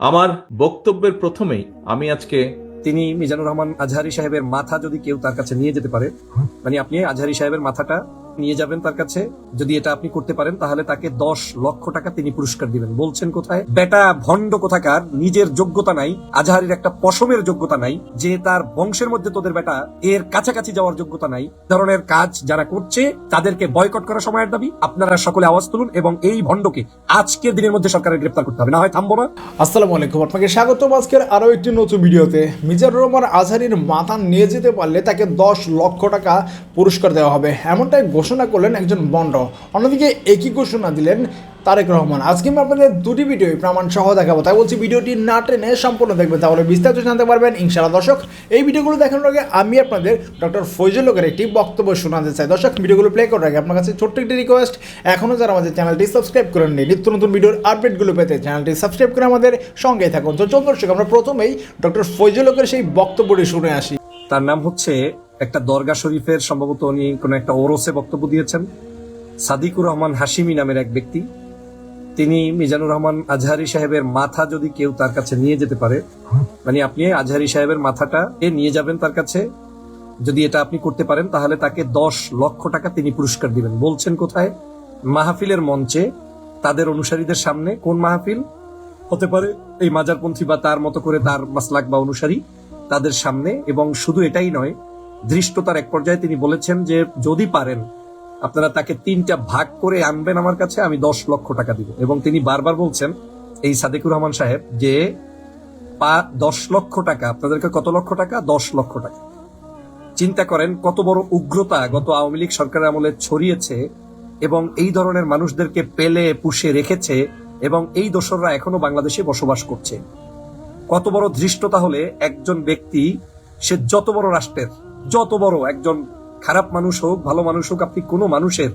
আমার বক্তব্যের প্রথমেই আমি আজকে তিনি মিজানুর রহমান আজহারি সাহেবের মাথা যদি কেউ তার কাছে নিয়ে যেতে পারে মানে আপনি আজহারি সাহেবের মাথাটা নিয়ে যাবেন তার কাছে। যদি এটা আপনি করতে পারেন, তাহলে তাকে দশ লক্ষ টাকা তিনি পুরস্কার দিবেন। বলছেন কোথায়? বেটা ভণ্ড কোথাকার, নিজের যোগ্যতা নাই, আজহারির একটা পশমের যোগ্যতা নাই, যে তার বংশের মধ্যে তোদের বেটা এর কাছাকাছি যাওয়ার যোগ্যতা নাই। ধরনের কাজ যারা করছে, তাদেরকে বয়কট করার সময়ের দাবি। আপনারা সকলে আওয়াজ তুলুন এবং এই ভণ্ডকে আজকের দিনের মধ্যে সরকারের গ্রেপ্তার করতে হবে। না হয় থামবো না। আসসালামু আলাইকুম। আপনাকে স্বাগতম আজকের আরও একটি নতুন ভিডিওতে। মিজানুর রহমান আজহারির মাথা নিয়ে যেতে পারলে তাকে দশ লক্ষ টাকা পুরস্কার দেওয়া হবে। এমনটাই করলেন একজন বন্ড। অন্যদিকে একই ঘোষণা দিলেন তারেক রহমান। আজকে আমি আপনাদের দুটি ভিডিও প্রমাণ সহ দেখাবো। তাই বলছি ভিডিওটি না টেনে সম্পূর্ণ দেখবেন, তাহলে বিস্তারিত জানতে পারবেন ইনশাআল্লাহ। দর্শক, এই ভিডিওগুলো দেখানোর আগে আমি আপনাদের ডক্টর ফৈজুল লোকের একটি বক্তব্য শোনাতে চাই। দর্শক, ভিডিওগুলো প্লে করার আগে আপনার কাছে ছোট্ট একটি রিকোয়েস্ট এখনও যারা আমাদের চ্যানেলটি সাবস্ক্রাইব করেন নি নিত্য নতুন ভিডিওর আপডেটগুলো পেতে চ্যানেলটি সাবস্ক্রাইব করে আমাদের সঙ্গেই থাকুন। তো চল দর্শক, আমরা প্রথমেই ডক্টর ফৈজুল লোকের সেই বক্তব্যটি শুনে আসি। তার নাম হচ্ছে একটা দরগা শরীফের সম্ভবত উনি কোনো একটা ওরসে বক্তব্য দিয়েছেন। সাদিকুর রহমান হাসিমি নামের এক ব্যক্তি। তিনি মিজানুর রহমান আজহারি সাহেবের মাথা যদি কেউ তার কাছে নিয়ে যেতে পারে মানে আপনি আজহারি সাহেবের মাথাটা নিয়ে যাবেন তার কাছে, যদি এটা আপনি করতে পারেন, তাহলে তাকে দশ লক্ষ টাকা তিনি পুরস্কার দিবেন। বলছেন কোথায়? মাহফিলের মঞ্চে, তাদের অনুসারীদের সামনে। কোন মাহফিল? হতে পারে এই মাজারপন্থী বা তার মতো করে তার মাসলাক বা অনুসারী তাদের সামনে। এবং শুধু এটাই নয় ধৃষ্টতার এক পর্যায়ে তিনি বলেছেন যে, যদি পারেন, আপনারা তাকে তিনটা ভাগ করে আনবেন আমার কাছে, আমি দশ লক্ষ টাকা দিব। এবং তিনি বারবার বলছেন এই সাদেকুর রহমান সাহেব যে দশ লক্ষ টাকা, আপনাদেরকে কত লক্ষ টাকা? দশ লক্ষ টাকা। চিন্তা করেন কত বড় উগ্রতা গত আওয়ামী লীগ সরকারের আমলে ছড়িয়েছে এবং এই ধরনের মানুষদেরকে পেলে, পুষে রেখেছে এবং এই দোসররা এখনও বাংলাদেশে বসবাস করছে। কত বড় ধৃষ্টতা হলে একজন ব্যক্তি, সে যত বড় রাষ্ট্রের যত বড় একজন খারাপ মানুষ হোক, ভালো মানুষ হোক, আপনি কোনো মানুষের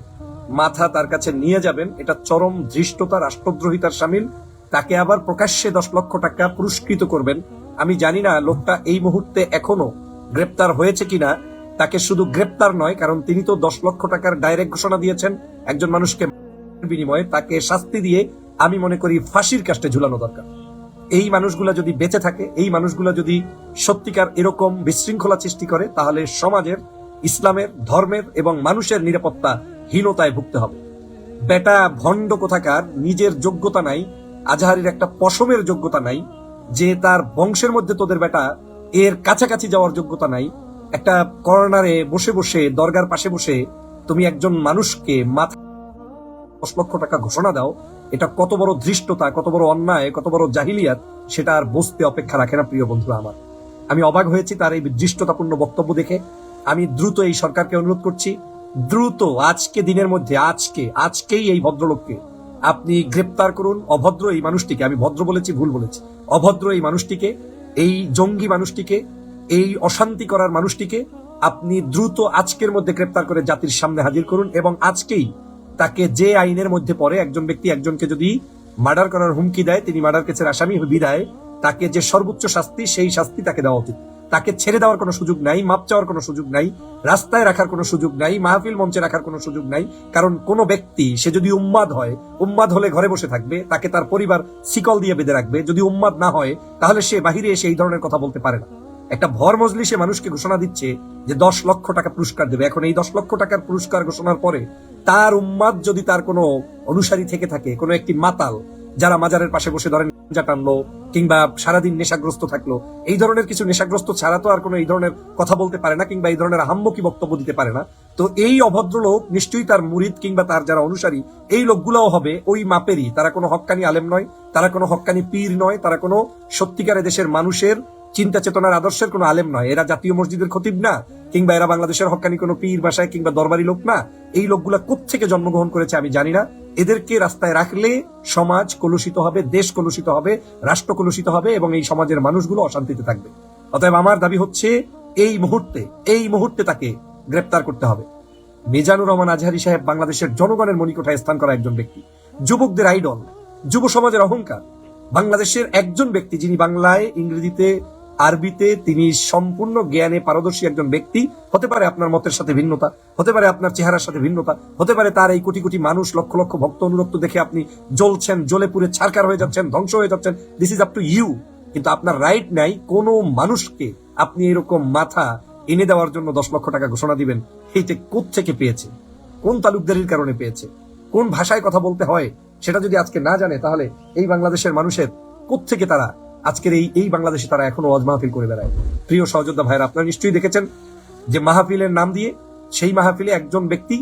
মাথা তার কাছে নিয়ে যাবেন, এটা চরম ধৃষ্টতা, রাষ্ট্রদ্রোহিতার সামিল। তাকে আবার প্রকাশ্যে দশ লক্ষ টাকা পুরস্কৃত করবেন। আমি জানি না লোকটা এই মুহূর্তে এখনও গ্রেপ্তার হয়েছে কিনা। তাকে শুধু গ্রেপ্তার নয়, কারণ তিনি তো দশ লক্ষ টাকার ডাইরেক্ট ঘোষণা দিয়েছেন, একজন মানুষকে বিনিময়ে তাকে শাস্তি দিয়ে আমি মনে করি ফাঁসির কাস্টে ঝুলানো দরকার। এই মানুষগুলা যদি বেঁচে থাকে, এই মানুষগুলা যদি সত্যিকার এরকম বিশৃঙ্খলা সৃষ্টি করে, তাহলে সমাজের, ইসলামের, ধর্মের এবং মানুষের নিরাপত্তা হীনতায় ভুগতে হবে। বেটা ভণ্ড কোথাকার, নিজের যোগ্যতা নাই, আজহারির একটা পশমের যোগ্যতা নাই, যে তার বংশের মধ্যে তোদের বেটা এর কাছাকাছি যাওয়ার যোগ্যতা নাই, একটা কর্নারে বসে বসে, দরগার পাশে বসে তুমি একজন মানুষকে মাথা দশ লক্ষ টাকা ঘোষণা দাও এটা কত বড় ধৃষ্টতা, কত বড় অন্যায়, কত বড় জাহিলিয়াত, সেটা আর বসতে অপেক্ষা রাখে না প্রিয় বন্ধুরা আমার। আমি অবাক হয়েছি তার এই দৃষ্টতাপূর্ণ বক্তব্য দেখে। আমি দ্রুত এই সরকারকে অনুরোধ করছি, দ্রুত আজকে দিনের মধ্যে, আজকে, আজকেই এই ভদ্রলোককে আপনি গ্রেপ্তার করুন, অভদ্র এই মানুষটিকে, আমি ভদ্র বলেছি, ভুল বলেছি, অভদ্র এই মানুষটিকে, এই জঙ্গি মানুষটিকে, এই অশান্তি করার মানুষটিকে আপনি দ্রুত আজকের মধ্যে গ্রেপ্তার করে জাতির সামনে হাজির করুন এবং আজকেই তাকে যে আইনের মধ্যে পড়ে, একজন ব্যক্তি একজনকে যদি মার্ডার করার হুমকি দেয়, তিনি মার্ডার কেসের আসামি বিদায় তাকে যে সর্বোচ্চ শাস্তি, সেই শাস্তি তাকে দেওয়া উচিত। তাকে ছেড়ে দেওয়ার কোনো সুযোগ নাই, মাপ চাওয়ার কোনো সুযোগ নাই, রাস্তায় রাখার কোনো সুযোগ নাই, মাহফিল মঞ্চে রাখার কোনো সুযোগ নাই, কারণ কোন ব্যক্তি, সে যদি উম্মাদ হয়, উম্মাদ হলে ঘরে বসে থাকবে, তাকে তার পরিবার শিকল দিয়ে বেঁধে রাখবে। যদি উম্মাদ না হয়, তাহলে সে বাহিরে এসে এই ধরনের কথা বলতে পারে না। একটা ভর মজলিসে মানুষকে ঘোষণা দিচ্ছে যে দশ লক্ষ টাকা পুরস্কার দেবে। এখন এই দশ লক্ষ টাকার পুরস্কার ঘোষণার পরে তার উম্মাদ যদি তার কোনো অনুসারী থেকে থাকে, কোনো একটি মাতাল যারা মাজারের পাশে বসে ধরেন টানলো কিংবা সারাদিন নেশাগ্রস্ত থাকল, এই ধরনের কিছু নেশাগ্রস্ত ছাড়া তো আর কোনো এই ধরনের কথা বলতে পারে না কিংবা এই ধরনের আহাম্মকি বক্তব্য দিতে পারে না। তো এই অভদ্র লোক নিশ্চয়ই তার মুরিদ কিংবা তার যারা অনুসারী, এই লোকগুলাও হবে ওই মাপেরই। তারা কোনো হক্কানি আলেম নয়, তারা কোনো হক্কানি পীর নয়, তারা কোনো সত্যিকারে দেশের মানুষের চিন্তা চেতনার আদর্শের কোনো আলেম নয়। এরা জাতীয় মসজিদের খতিব না, কিংবা এরা বাংলাদেশের হক্কানি কোনো পীর বাসায় কিংবা দরবারি লোক না। এই লোকগুলা কোত্থেকে জন্মগ্রহণ করেছে আমি জানি না। এদেরকে রাস্তায় রাখলে সমাজ কলুষিত হবে, দেশ কলুষিত হবে, রাষ্ট্র কলুষিত হবে, এবং এই সমাজের মানুষগুলো অশান্তিতে থাকবে। অতএব আমার দাবি হচ্ছে, এই মুহূর্তে এই মুহূর্তে তাকে গ্রেপ্তার করতে হবে। মিজানুর রহমান আজহারি সাহেব বাংলাদেশের জনগণের মনিকোঠায় স্থান করা একজন ব্যক্তি। যুবকদের আইডল যুব সমাজের অহংকার। বাংলাদেশের একজন ব্যক্তি যিনি বাংলায় ইংরেজিতে আরবিতে তিনি সম্পূর্ণ জ্ঞানে পারদর্শী একজন ব্যক্তি। হতে পারে আপনার মতের সাথে ভিন্নতা, হতে পারে আপনার চেহারার সাথে ভিন্নতা, হতে পারে তার এই কোটি কোটি মানুষ লক্ষ লক্ষ ভক্ত অনুরক্ত দেখে আপনি জ্বলছেন, জ্বলে পুড়ে ছারকার হয়ে যাচ্ছেন, ধ্বংস হয়ে যাচ্ছেন। This is up to you কিন্তু আপনার রাইট নাই, কোনো মানুষকে আপনি এরকম মাথা এনে দেওয়ার জন্য দশ লক্ষ টাকা ঘোষণা দিবেন। এইটা থেকে পেয়েছে? কোন তালুকদারির কারণে পেয়েছে? কোন ভাষায় কথা বলতে হয়? সেটা যদি আজকে না জানে, তাহলে এই বাংলাদেশের মানুষের থেকে তারা আজকের এই এই বাংলাদেশে তারা এখনও ওয়াজ মাহফিল করে বেড়ায়। প্রিয় সহযোদ্ধা ভাইরা, আপনারা নিশ্চয়ই দেখেছেন যে মাহফিলের নাম দিয়ে সেই মাহফিলে একজন ব্যক্তি,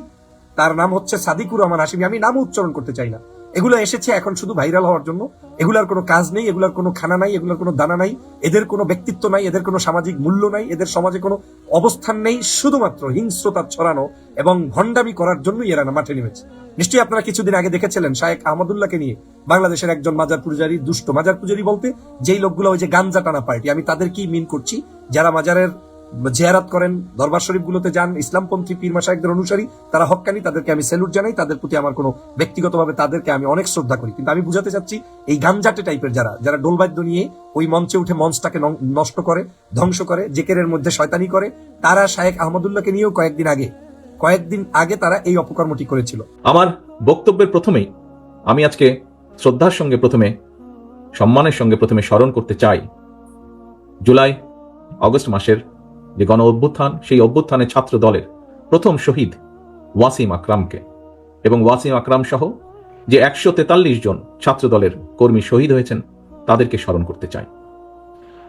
তার নাম হচ্ছে সাদিকুর রহমান হাসিমি আমি নাম উচ্চারণ করতে চাই না। এগুলো এসেছে এখন শুধু ভাইরাল হওয়ার জন্য। এগুলার কোনো কাজ নেই, এগুলার কোনো খানা নাই, এগুলার কোনো দানা নাই, এদের কোনো ব্যক্তিত্ব নাই, এদের কোনো সামাজিক মূল্য নাই, এদের সমাজে কোনো অবস্থান নেই, শুধুমাত্র হিংস্রতা ছড়ানো এবং ভণ্ডামি করার জন্যই এরা মাঠে নেমেছে। নিশ্চয়ই আপনারা কিছুদিন আগে দেখেছিলেন শায়েক আহমদুল্লাহকে নিয়ে, বাংলাদেশের একজন মাজার পূজারী, দুষ্ট মাজার পূজারী বলতে, যেই লোকগুলো ওই যে গাঞ্জা টানা পার্টি, আমি তাদেরকেই মিন করছি? যারা মাজারের জিয়ারাত করেন দরবার শরীফ গুলোতে যান, ইসলামপন্থী পীর মাসায়কদের অনুসারী, তারা হক্কানি তাদেরকে আমি স্যালুট জানাই তাদের প্রতি আমার কোনো ব্যক্তিগতভাবে তাদেরকে আমি অনেক শ্রদ্ধা করি। কিন্তু আমি বুঝাতে চাচ্ছি, এই গাঞ্জাটে টাইপের যারা যারা ডোলবাদ্য নিয়ে ওই মঞ্চে উঠে মঞ্চটাকে নষ্ট করে, ধ্বংস করে, জেকেরের মধ্যে শয়তানি করে, তারা শায়েক আহমদুল্লাহকে নিয়েও কয়েকদিন আগে কয়েকদিন আগে তারা এই অপকর্মটি করেছিল। আমার বক্তব্যের প্রথমেই আমি আজকে শ্রদ্ধার সঙ্গে প্রথমে, সম্মানের সঙ্গে প্রথমে স্মরণ করতে চাই। জুলাই অগস্ট মাসের যে গণ অভ্যুত্থান, সেই অভ্যুত্থানের ছাত্র দলের প্রথম শহীদ ওয়াসিম আকরামকে। এবং ওয়াসিম আকরাম সহ যে একশো তেতাল্লিশ জন ছাত্র দলের কর্মী শহীদ হয়েছেন, তাদেরকে স্মরণ করতে চাই।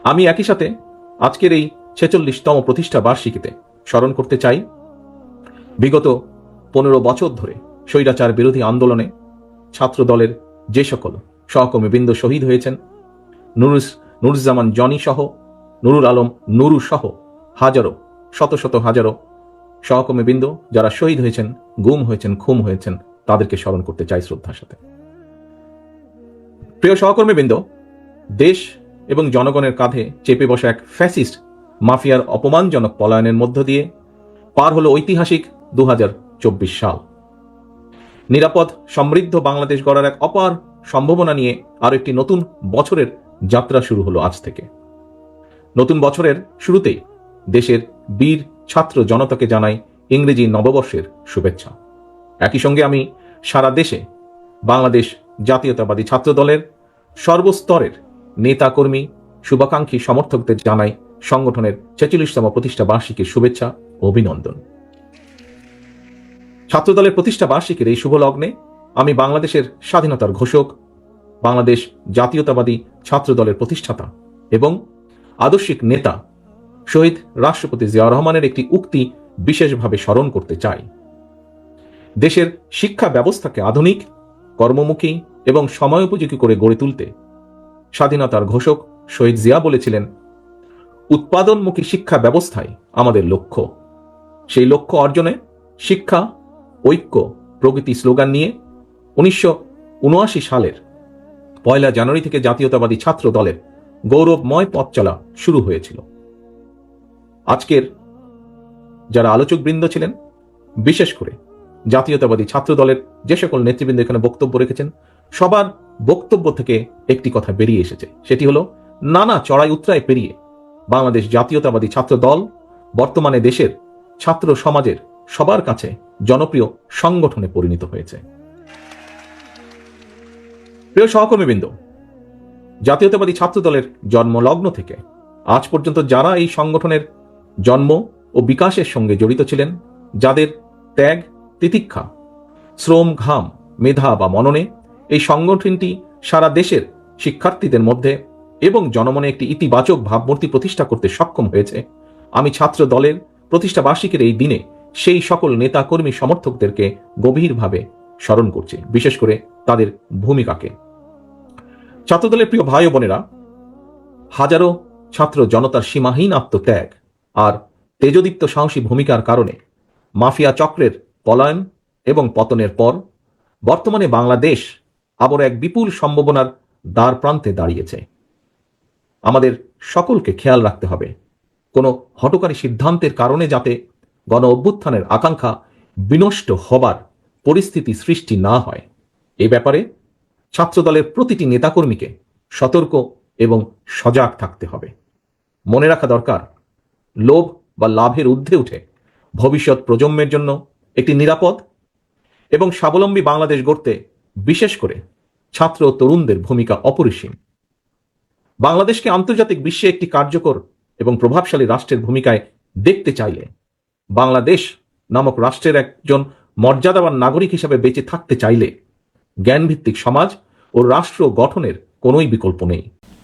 আমি একই সাথে আজকের এই ছেচল্লিশতম প্রতিষ্ঠা বার্ষিকীতে স্মরণ করতে চাই, বিগত পনেরো বছর ধরে স্বৈরাচার বিরোধী আন্দোলনে ছাত্র দলের যে সকল সহকর্মীবৃন্দ শহীদ হয়েছেন, নুরুস, নুরুজ্জামান জনি সহ, নুরুল আলম নুরু সহ হাজারো, শত শত হাজারো সহকর্মীবৃন্দ যারা শহীদ হয়েছেন, গুম হয়েছেন খুম হয়েছেন, তাদেরকে স্মরণ করতে চাই শ্রদ্ধার সাথে। প্রিয় সহকর্মীবৃন্দ দেশ এবং জনগণের কাঁধে চেপে বসা এক ফ্যাসিস্ট মাফিয়ার অপমানজনক পলায়নের মধ্য দিয়ে পার হলো ঐতিহাসিক দু হাজার চব্বিশ সাল। নিরাপদ, সমৃদ্ধ বাংলাদেশ গড়ার এক অপার সম্ভাবনা নিয়ে আরও একটি নতুন বছরের যাত্রা শুরু হলো আজ থেকে। নতুন বছরের শুরুতেই দেশের বীর ছাত্র জনতাকে জানাই ইংরেজি নববর্ষের শুভেচ্ছা। একই সঙ্গে আমি সারা দেশে বাংলাদেশ জাতীয়তাবাদী ছাত্র দলের সর্বস্তরের নেতাকর্মী, শুভাকাঙ্ক্ষী সমর্থকদের জানাই সংগঠনের ছেচল্লিশতম প্রতিষ্ঠা বার্ষিকীর শুভেচ্ছা ও অভিনন্দন। ছাত্রদলের প্রতিষ্ঠা বার্ষিকীর এই শুভ লগ্নে আমি বাংলাদেশের স্বাধীনতার ঘোষক, বাংলাদেশ জাতীয়তাবাদী ছাত্র দলের প্রতিষ্ঠাতা এবং আদর্শিক নেতা শহীদ রাষ্ট্রপতি জিয়া রহমানের একটি উক্তি বিশেষভাবে স্মরণ করতে চাই। দেশের শিক্ষা ব্যবস্থাকে আধুনিক, কর্মমুখী এবং সময়োপযোগী করে গড়ে তুলতে স্বাধীনতার ঘোষক শহীদ জিয়া বলেছিলেন, উৎপাদনমুখী শিক্ষা ব্যবস্থাই আমাদের লক্ষ্য। সেই লক্ষ্য অর্জনে শিক্ষা, ঐক্য, প্রগতি স্লোগান নিয়ে উনিশশো উনআশি সালের পয়লা জানুয়ারি থেকে জাতীয়তাবাদী ছাত্র দলের গৌরবময় পথ চলা শুরু হয়েছিল। আজকের যারা আলোচকবৃন্দ ছিলেন, বিশেষ করে জাতীয়তাবাদী ছাত্র দলের যে সকল নেতৃবৃন্দ এখানে বক্তব্য রেখেছেন, সবার বক্তব্য থেকে একটি কথা বেরিয়ে এসেছে। সেটি হলো, নানা চড়াই উত্তরায় পেরিয়ে বাংলাদেশ জাতীয়তাবাদী ছাত্র দল বর্তমানে দেশের ছাত্র সমাজের সবার কাছে জনপ্রিয় সংগঠনে পরিণত হয়েছে। প্রিয় সহকর্মীবৃন্দ, জাতীয়তাবাদী ছাত্র দলের জন্মলগ্ন থেকে আজ পর্যন্ত যারা এই সংগঠনের জন্ম ও বিকাশের সঙ্গে জড়িত ছিলেন, যাদের ত্যাগ, তিতিক্ষা, শ্রম, ঘাম, মেধা বা মননে এই সংগঠনটি সারা দেশের শিক্ষার্থীদের মধ্যে এবং জনমনে একটি ইতিবাচক ভাবমূর্তি প্রতিষ্ঠা করতে সক্ষম হয়েছে। আমি ছাত্র দলের প্রতিষ্ঠা বার্ষিকীর এই দিনে সেই সকল নেতাকর্মী সমর্থকদেরকে গভীরভাবে স্মরণ করছে, বিশেষ করে তাদের ভূমিকাকে। ছাত্রদলের প্রিয় ভাই বোনেরা, হাজারো ছাত্র জনতার সীমাহীন আত্মত্যাগ আর তেজদীপ্ত সাহসী ভূমিকার কারণে মাফিয়া চক্রের পলায়ন এবং পতনের পর বর্তমানে বাংলাদেশ আবার এক বিপুল সম্ভাবনার দ্বার প্রান্তে দাঁড়িয়েছে। আমাদের সকলকে খেয়াল রাখতে হবে। কোনো হটকারী সিদ্ধান্তের কারণে যাতে গণ অভ্যুত্থানের আকাঙ্ক্ষা বিনষ্ট হবার পরিস্থিতি সৃষ্টি না হয়। এ ব্যাপারে ছাত্রদলের প্রতিটি নেতাকর্মীকে সতর্ক এবং সজাগ থাকতে হবে। মনে রাখা দরকার লোভ বা লাভের ঊর্ধ্বে উঠে। ভবিষ্যৎ প্রজন্মের জন্য একটি নিরাপদ এবং স্বাবলম্বী বাংলাদেশ গড়তে বিশেষ করে ছাত্র ও তরুণদের ভূমিকা অপরিসীম। বাংলাদেশকে আন্তর্জাতিক বিশ্বে একটি কার্যকর এবং প্রভাবশালী রাষ্ট্রের ভূমিকায় দেখতে চাইলে বাংলাদেশ নামক রাষ্ট্রের একজন মর্যাদাবান নাগরিক হিসেবে বেঁচে থাকতে চাইলে জ্ঞানভিত্তিক সমাজ ও রাষ্ট্র গঠনের কোনোই বিকল্প নেই।